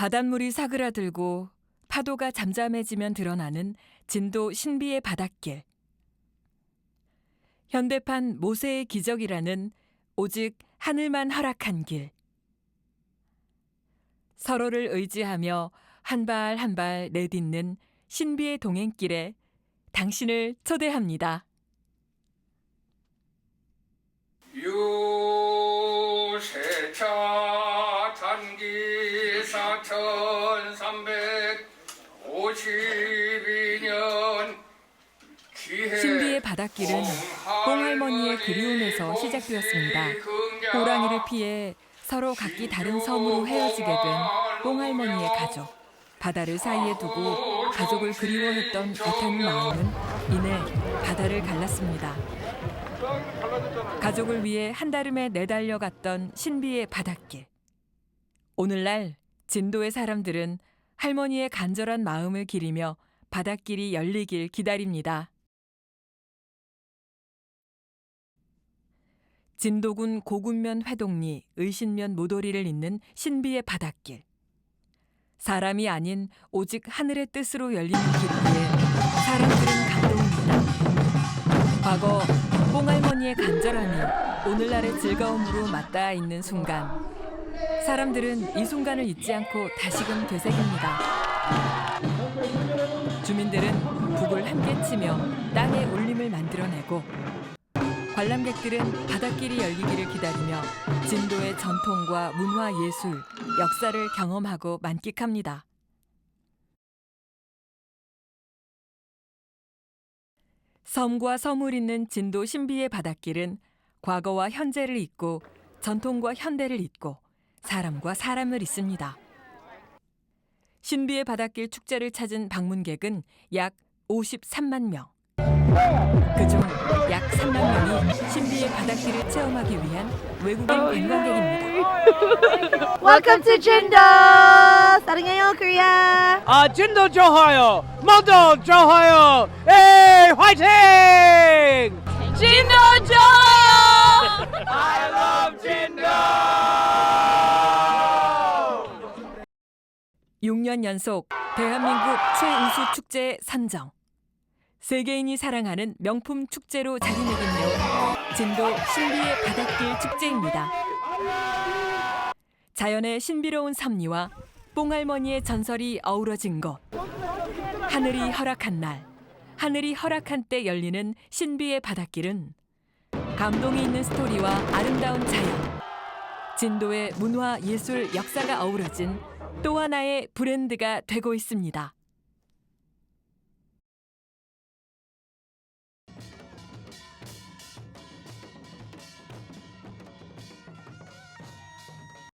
바닷물이 사그라들고 파도가 잠잠해지면 드러나는 진도 신비의 바닷길. 현대판 모세의 기적이라는 오직 하늘만 허락한 길. 서로를 의지하며 한 발 한 발 내딛는 신비의 동행길에 당신을 초대합니다. 유세차 단기 4352년 신비의 바닷길은 뽕할머니의 그리움에서 시작되었습니다. 호랑이를 피해 서로 각기 다른 섬으로 헤어지게 된 뽕할머니의 가족. 바다를 사이에 두고 가족을 그리워했던 애타는 마음은 이내 바다를 갈랐습니다. 가족을 위해 한달음에 내달려 갔던 신비의 바닷길. 오늘날 진도의 사람들은 할머니의 간절한 마음을 기리며 바닷길이 열리길 기다립니다. 진도군 고군면 회동리 의신면 모도리를 잇는 신비의 바닷길. 사람이 아닌 오직 하늘의 뜻으로 열리는 길이기에 사람들은 감동입니다. 과거 뽕할머니의 간절함이 오늘날의 즐거움으로 맞닿아 있는 순간. 사람들은 이 순간을 잊지 않고 다시금 되새깁니다. 주민들은 북을 함께 치며 땅의 울림을 만들어내고 관람객들은 바닷길이 열리기를 기다리며 진도의 전통과 문화 예술, 역사를 경험하고 만끽합니다. 섬과 섬을 잇는 진도 신비의 바닷길은 과거와 현재를 잇고 전통과 현대를 잇고 사람과 사람을 잇습니다. 신비의 바닷길 축제를 찾은 방문객은 약 53만 명. 그중 약 3만 명이 신비의 바닷길을 체험하기 위한 외국인 관광객입니다. Welcome to Jindo! 사랑해요, Korea! 아 진도 좋아요 모두 좋아요 에이 화이팅 진도 좋아요! I love 진도 6년 연속 대한민국 최우수 축제 선정. 세계인이 사랑하는 명품 축제로 자리매김며 진도 신비의 바닷길 축제입니다. 자연의 신비로운 섭리와 뽕할머니의 전설이 어우러진 곳. 하늘이 허락한 날, 하늘이 허락한 때 열리는 신비의 바닷길은 감동이 있는 스토리와 아름다운 자연, 진도의 문화, 예술, 역사가 어우러진 또 하나의 브랜드가 되고 있습니다.